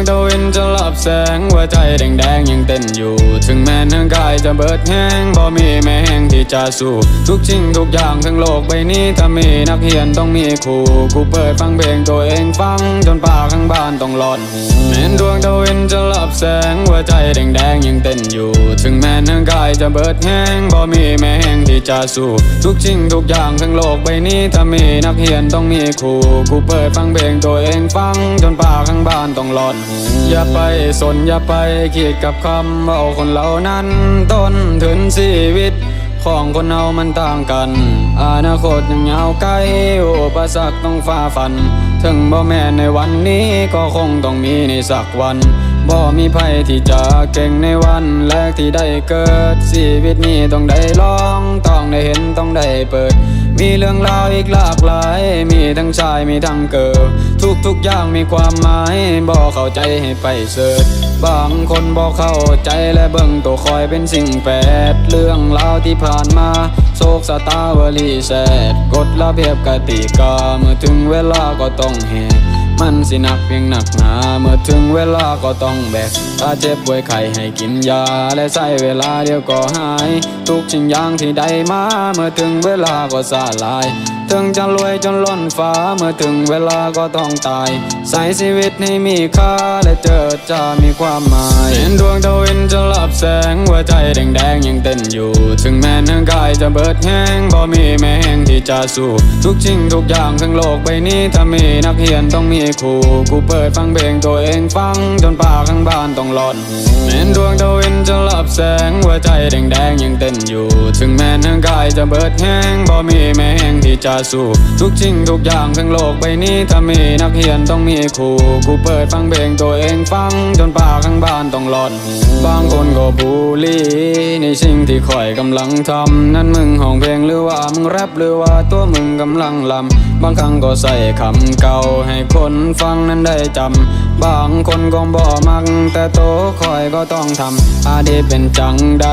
ห็นดวงตะวินจะลับแสงหัวใจแดงๆยังเต้นอยู่ ถึงแม้ทั้งกายจะเบิดแห้งบ่มีแม่งที่จะสู้ทุกสิ่งทุกอย่างทั้งโลกใบนี้ถ้ามีนักเรียนต้องมีครูกูเปิดฟังเพลงตัวเองฟังจนป่าข้างบ้านต้องร้อนหูเห็นดวงตะวินจะลับแสงหัวใจแดงๆยังเต้นอยู่ ถึงแม้ทั้งกายจะเบิดแห้งบ่มีแม่งที่จะสู้ทุกสิ่งทุกอย่างทั้งโลกใบนี้ถ้ามีนักเรียนต้องมีครูกูเปิดฟังเพลงตัวเองฟังจนป่าข้างบ้านต้องร้อนหูอย่าไปสนอย่าไปคิดกับคำเอาคนเหล่านั้น ต้นถึงชีวิต ของคนเรามันต่างกัน อนาคตยังยาวไกลอุปสรรคต้องฝ่าฟัน ถึงบ่แม่ในวันนี้ก็คงต้องมีในสักวันบ่มีภัยที่จะเก่งในวันแรกที่ได้เกิดชีวิตนี้ต้องได้ลอง ต้องได้เห็นต้องได้เปิด มีเรื่องราวอีกหลากหลาย มีทั้งชายมีทั้งเกิดทุกทุกอย่างมีความหมายบอกเข้าใจให้ไปเสิร์ชบางคนบอกเข้าใจและเบิ่งตัวคอยเป็นสิ่งแปด เรื่องราวที่ผ่านมา โศกสตาวลีแซดกฎระเบียบกติกา เมื่อถึงเวลาก็ต้องแหก มันสิหนักเพียงหนักหนา เมื่อถึงเวลาก็ต้องแบก ถ้าเจ็บป่วยไข้ให้กินยา และใช้เวลาเดียวก็หาย ทุกสิ่งอย่างที่ได้มา เมื่อถึงเวลาก็สลาย ถึงจะรวยจนล้นฟ้าเมื่อถึงเวลาก็ต้องตาย ใส่ชีวิตให้มีค่าและเจอจะมีความหมายเห็นดวงตะวินจะลับแสงหัวใจแดงๆยังเต้นอยู่ ถึงแม้ทั้งกายจะเบิดแห้งบ่มีแม่งที่จะสู้ทุกสิ่งทุกอย่างทั้งโลกใบนี้ถ้ามีนักเรียนต้องมีครูกูเปิดฟังเพลงตัวเองฟังจนป่าข้างบ้านต้องร้อนเห็นดวงตะวินจะลับแสงหัวใจแดงๆยังเต้นอยู่ ถึงแม้ทั้งกายจะเบิดแห้งบ่มีแม่งที่จะสู้ทุกสิ่งทุกอย่างทั้งโลกใบนี้ถ้ามีนักเรียนต้องมีครู กูเปิดฟังเพลงตัวเองฟัง จนป่าข้างบ้านต้องร้อนบางคนก็บูลลี่ในสิ่งที่ข่อยกำลังทำนั่นมึงห้องเพลงหรือว่ามึงแรปหรือว่าตัวมึงกำลังลำบางครั้งก็ใส่คำเก่าให้คนฟังนั้นได้จำบางคนก็บ่มัก แต่โตคอยก็ต้องทำอาดีเป็นจังใด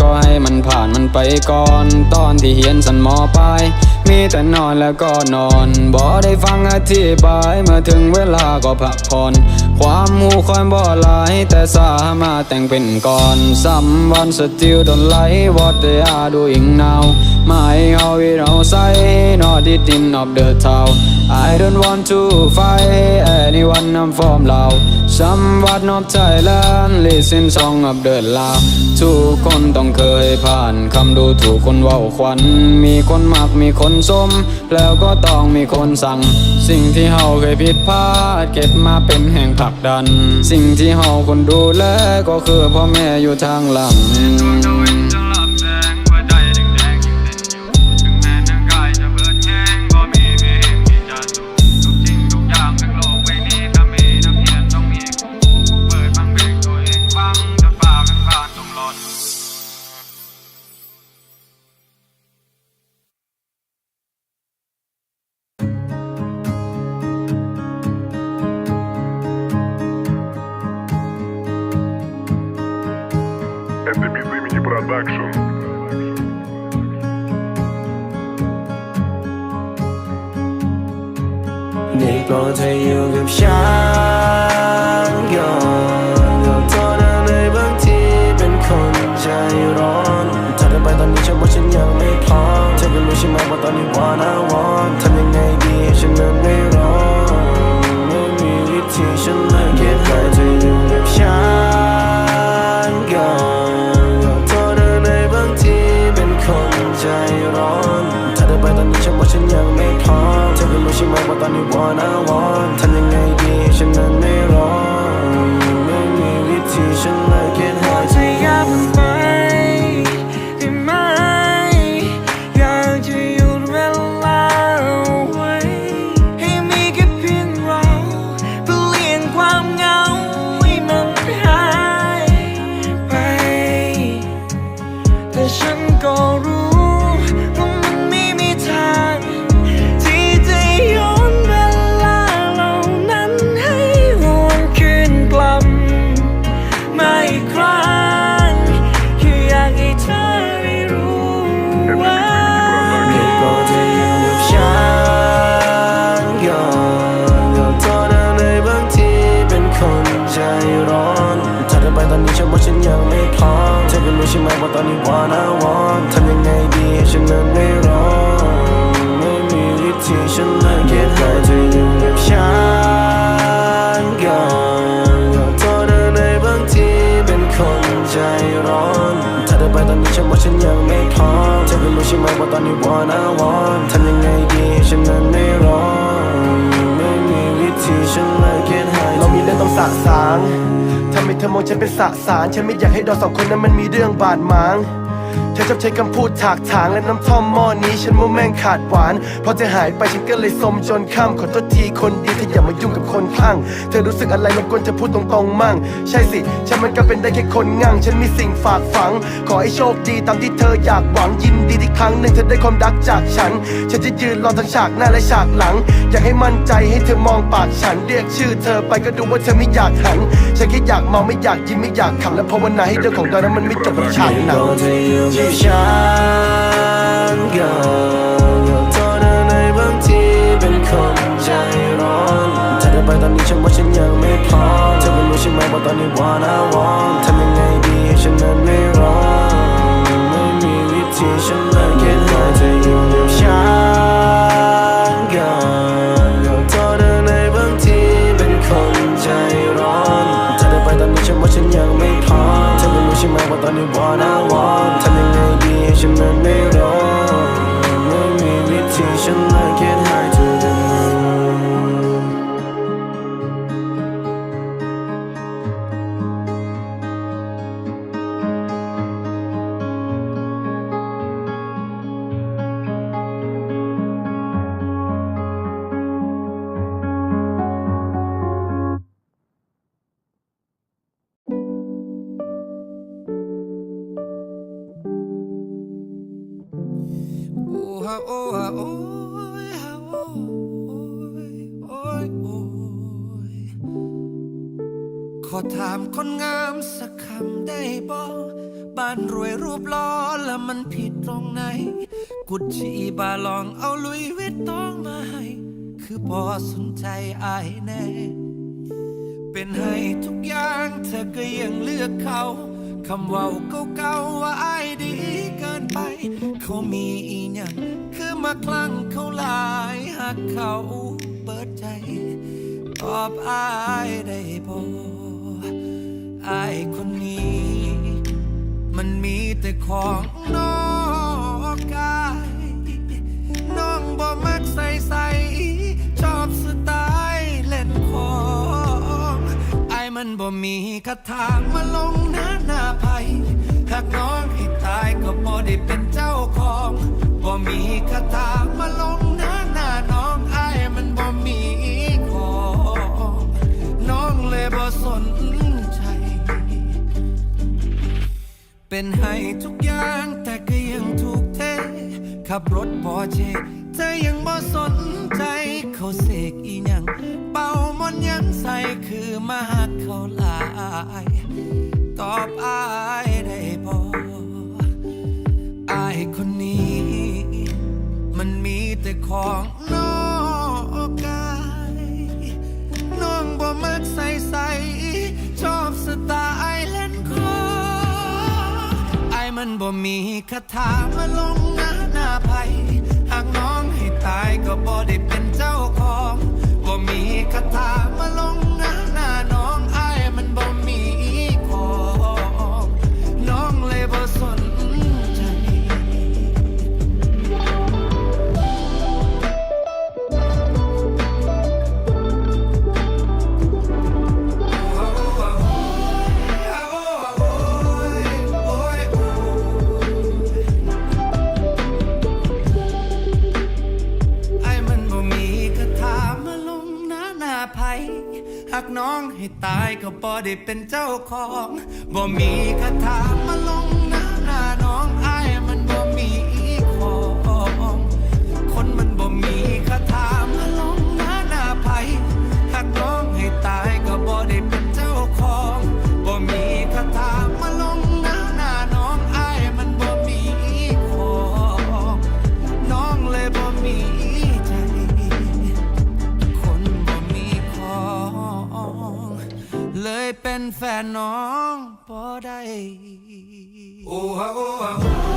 ก็ให้มันผ่านมันไปก่อน ตอนที่เฮียนสันมอปลาย มีแต่นอนแล้วก็นอนบ่ได้ฟังอธิบายเมื่อถึงเวลาก็พักผ่อนความหูคอยบ่หลายแต่สามารถแต่งเป็นก่อน Someone still don't like what they are doing now My how it all say not it in of the town I don't want to fight anyone I'm from Lao Somewhat of Thailand listen song of the Lao ทุกคนต้องเคยผ่านคำดูถูกคนว้าควันมีคนมักมีคนสม แล้วก็ต้องมีคนสั่ง สิ่งที่เฮาเคยผิดพลาด เก็บมาเป็นแห่งผลักดัน สิ่งที่เฮาคนดูแลก็คือพ่อแม่อยู่ทางหลัง เธออยู่กับฉัน ใช่ไหมว่าตอนนี้ wanna want ทำยังไงดีฉันนั้นไม่ร้องไม่มีวิธีฉันเลยคิดหายเรามีเรื่องต้องสะสางทำให้เธอมองฉันเป็นสะสาร ฉันไม่อยากให้เราสองคนนั้นมันมีเรื่องบาดหมางเธอชอบใช้คำพูดถากถางและน้ำท่อมหม้อนี้ ฉันว่าแม่งขาดหวาน เพอเธอหายไปฉันก็เลยสมจนค่ำขอโทษทีคนดีเธออย่ามายุ่งกับคน ข้างเธอรู้สึกอะไรรบกวนเธอพูดตรงๆมั่ง ใช่สิ ฉันมันก็เป็นได้แค่คนงั่ง ฉันมีสิ่งฝากฝัง ขอให้โชคดีตามที่เธออยากหวังยินดีที่ครั้งหนึ่งเธอได้ความรักจากฉัน ฉันจะยืนรอทั้งฉากหน้าและฉากหลัง อยากให้มั่นใจให้เธอมองปากฉัน เรียกชื่อเธอไปก็ดูว่าเธอไม่อยากหัน ฉันแค่อยากเมาไม่อยากยิ้มไม่อยากขำและภาวนาให้เรื่องของเรานั้นมันไม่จบแบบฉากหนังเธออยู่กับฉันก่ มีวิ ฮะโอฮะโอยฮะโอยโอยโอยขอถามคนงามสักคำได้บ่บ้านรวยรูปล้อแล้วมันผิดตรงไหน กุชชีบาลองเอาลุยวิตตองมาให้ คือพอสนใจอายแน่ เป็นให้ทุกอย่างเธอก็ยังเลือกเขา คำว่าเก่าๆว่าอายดีเกินไป เขามีอีหยังคือมาคลั่งเขาหลายหากเขาเปิดใจ ตอบอายได้บ่อายคนนี้ มันมีแต่ของนอกกาย น้องบ่มักใส่ใส่ชอบสไมันบ่มีคาถามาลงหน้าหน้าภัยหากน้องให้ตายก็บ่ได้เป็นเจ้าของบ่มีคาถามาลงหน้าหน้าน้องไอ้มันบ่มีของน้องเลยบ่สนใจ เป็นให้ทุกอย่างแต่ก็ยังถูกเทขับรถบอเช เธอยังบ่สนใจ เขาเสกอีหยัง เป่ามนยังใส่คือมาหักเขาหลาย ตอบอายได้บ่อายคนนี้ มันมีแต่ของนอกกายน้องบ่มักใส่ใส่ชอบสไตล์เล่นขอไอมันบ่มีคาถามาลงหน้าหน้าภัยหากน้องให้ตายก็บ่ได้เป็นเจ้าของ หักน้องให้ตายก็บ่ได้เป็นเจ้าของ บ่มีคาถามาลงหน้าหน้าน้อง เป็นแฟนน้องบ่ได้โอ้ฮะโอ้ฮะ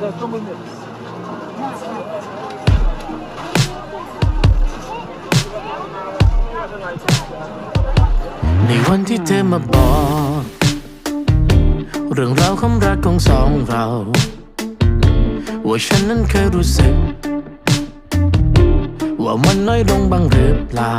ในวันที่เธอมาบอก เรื่องราวความรักของสองเรา ว่าฉันนั้นเคยรู้สึก ว่ามันน้อยลงบ้างหรือเปล่า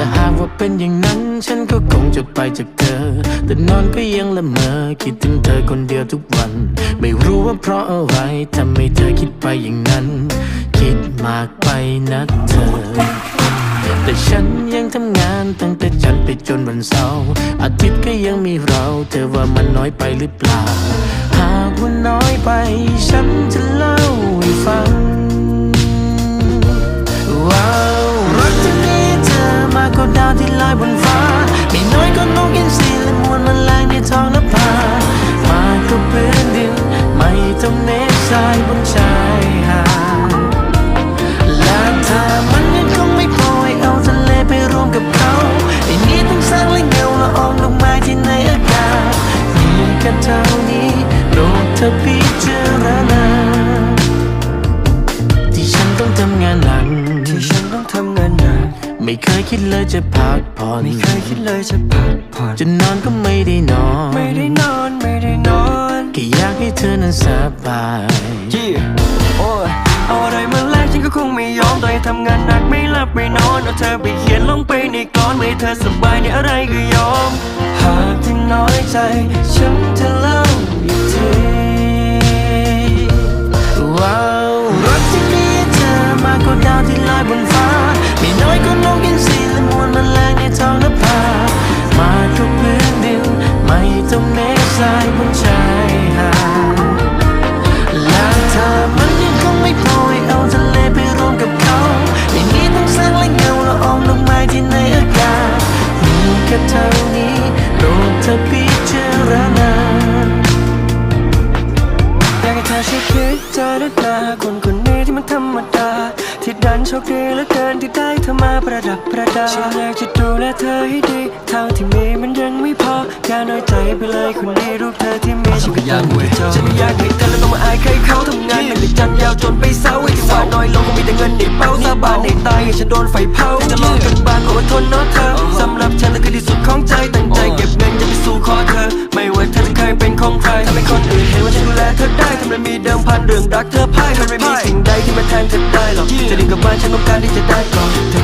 และหากว่าเป็นอย่างนั้น ฉันก็คงจะไปจากเธอ แต่นอนก็ยังละเมอคิดถึงเธอคนเดียวทุกวัน ไม่รู้ว่าเพราะอะไรทำให้เธอคิดไปอย่างนั้น คิดมากไปนักเธอ แต่ฉันยังทำงานตั้งแต่จันทร์ไปจนวันเสาร์อาทิตย์ก็ยังมีเรา เธอว่ามันน้อยไปหรือเปล่า หากว่าน้อยไป ฉันจะเล่าให้ฟัง กกว่าดาวที่ลอยบนฟ้า ไม่น้อยก็นกอินทรีและมวลมันแรงในท้องนภามากกว่าพื้นดิน ไม่ต้องเมฆทรายบนชายหาดและถ้ามันยังคงไม่พอให้เอาทะเลไปรวมกับเขาไอ้นี้ต้องสร้างและเงาละอองลงมาที่ในอากาศมีแค่เท่านี้โปรดเธอพิจารณาที่ฉันต้องทำงานหนัก ไม่เคยคิดเลยจะพักผ่อนไม่เคยคิดเลยจะพักผ่อนจะนอนก็ไม่ได้นอน ไม่ได้นอนไม่ได้นอนแค่อยากให้เธอนั้นสบายยี่โอ้ยเอาอะไรมาแลกฉันก็คงไม่ยอมต่อยทำงานหนักไม่หลับไม่นอนเอาเธอไปเขียนลงไปในกลอนไม่ให้เธอสบายในอะไรก็ยอม หากที่น้อยใจฉันจะเล่าอีกทีว้า อยก็นกอินทรีและมวลมังในท้องนภามากกพื้นดิน ไม่ต้องเมฆทรายบนชายหาด ฉันอยากจะดูแลเธอให้ดีเท่าที่มีมันยังไม่พออย่าน้อยใจไปเลยคนดีรูปเธอที่มีฉันก็ยังไม่จบฉันไม่อยากให้เธอแล้วต้องมาอายใครเขาทำงานหนักแต่จันยาวจนไปเศร้าไอ้ที่หวานน้อยลงก็มีแต่เงินในเป้าสาบานในตายให้ฉันโดนไฟเผาจะลองกันบางก็อดทนเนาะเธอสำหรับฉันนั่นคือที่สุดของใจตั้งใจเก็บเงินจะไปสู่ขอเธอ ไม่ว่าเธอจะเคยเป็นของใครทำให้คนอื่นเห็นว่าฉันดูแลเธอได้ทำไมมีเดิมพันเรื่องรักเธอพ่ายมันไม่มีสิ่งใดที่มาแทนเธอได้หรอกจะดึงกลับบ้านฉันต้องการที่จะได้ก่อนเธอ